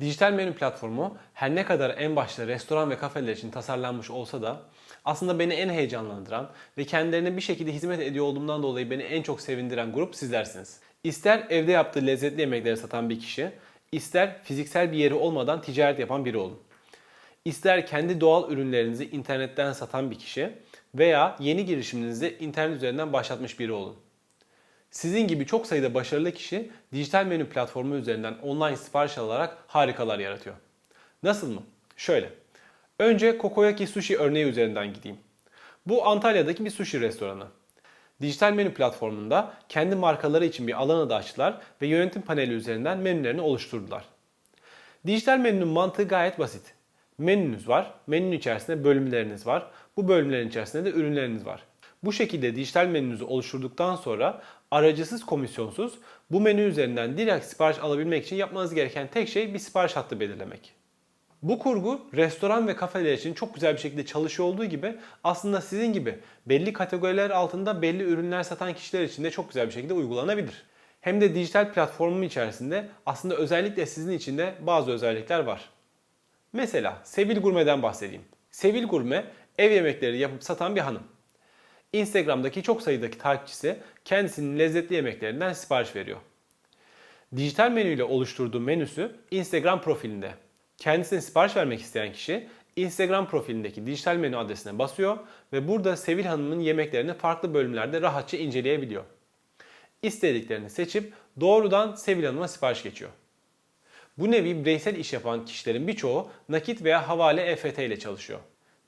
Dijital menü platformu her ne kadar en başta restoran ve kafeler için tasarlanmış olsa da aslında beni en heyecanlandıran ve kendilerine bir şekilde hizmet ediyor olduğumdan dolayı beni en çok sevindiren grup sizlersiniz. İster evde yaptığı lezzetli yemekleri satan bir kişi, ister fiziksel bir yeri olmadan ticaret yapan biri olun. İster kendi doğal ürünlerinizi internetten satan bir kişi veya yeni girişiminizi internet üzerinden başlatmış biri olun. Sizin gibi çok sayıda başarılı kişi dijital menü platformu üzerinden online sipariş alarak harikalar yaratıyor. Nasıl mı? Şöyle. Önce Kokoyaki Sushi örneği üzerinden gideyim. Bu Antalya'daki bir sushi restoranı. Dijital menü platformunda kendi markaları için bir alanı da açtılar ve yönetim paneli üzerinden menülerini oluşturdular. Dijital menünün mantığı gayet basit. Menünüz var, menünün içerisinde bölümleriniz var. Bu bölümlerin içerisinde de ürünleriniz var. Bu şekilde dijital menünüzü oluşturduktan sonra aracısız komisyonsuz bu menü üzerinden direkt sipariş alabilmek için yapmanız gereken tek şey bir sipariş hattı belirlemek. Bu kurgu restoran ve kafeler için çok güzel bir şekilde çalışıyor olduğu gibi aslında sizin gibi belli kategoriler altında belli ürünler satan kişiler için de çok güzel bir şekilde uygulanabilir. Hem de dijital platformun içerisinde aslında özellikle sizin için de bazı özellikler var. Mesela Sevil Gurme'den bahsedeyim. Sevil Gurme ev yemekleri yapıp satan bir hanım. Instagram'daki çok sayıdaki takipçisi kendisinin lezzetli yemeklerinden sipariş veriyor. Dijital menüyle oluşturduğu menüsü Instagram profilinde. Kendisine sipariş vermek isteyen kişi Instagram profilindeki dijital menü adresine basıyor ve burada Sevil Hanım'ın yemeklerini farklı bölümlerde rahatça inceleyebiliyor. İstediklerini seçip doğrudan Sevil Hanım'a sipariş geçiyor. Bu nevi bireysel iş yapan kişilerin birçoğu nakit veya havale EFT ile çalışıyor.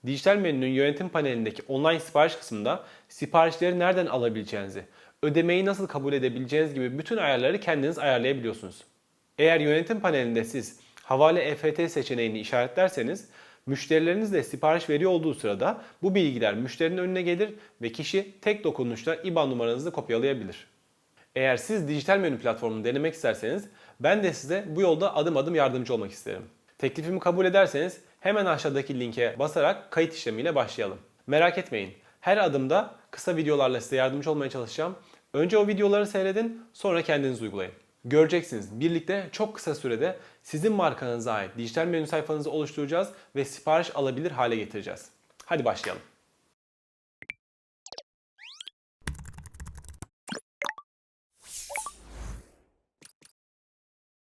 Dijital menünün yönetim panelindeki online sipariş kısmında siparişleri nereden alabileceğinizi, ödemeyi nasıl kabul edebileceğiniz gibi bütün ayarları kendiniz ayarlayabiliyorsunuz. Eğer yönetim panelinde siz havale EFT seçeneğini işaretlerseniz müşterileriniz de sipariş veriyor olduğu sırada bu bilgiler müşterinin önüne gelir ve kişi tek dokunuşla IBAN numaranızı kopyalayabilir. Eğer siz dijital menü platformunu denemek isterseniz ben de size bu yolda adım adım yardımcı olmak isterim. Teklifimi kabul ederseniz hemen aşağıdaki linke basarak kayıt işlemiyle başlayalım. Merak etmeyin. Her adımda kısa videolarla size yardımcı olmaya çalışacağım. Önce o videoları seyredin, sonra kendiniz uygulayın. Göreceksiniz birlikte çok kısa sürede sizin markanıza ait dijital menü sayfanızı oluşturacağız ve sipariş alabilir hale getireceğiz. Hadi başlayalım.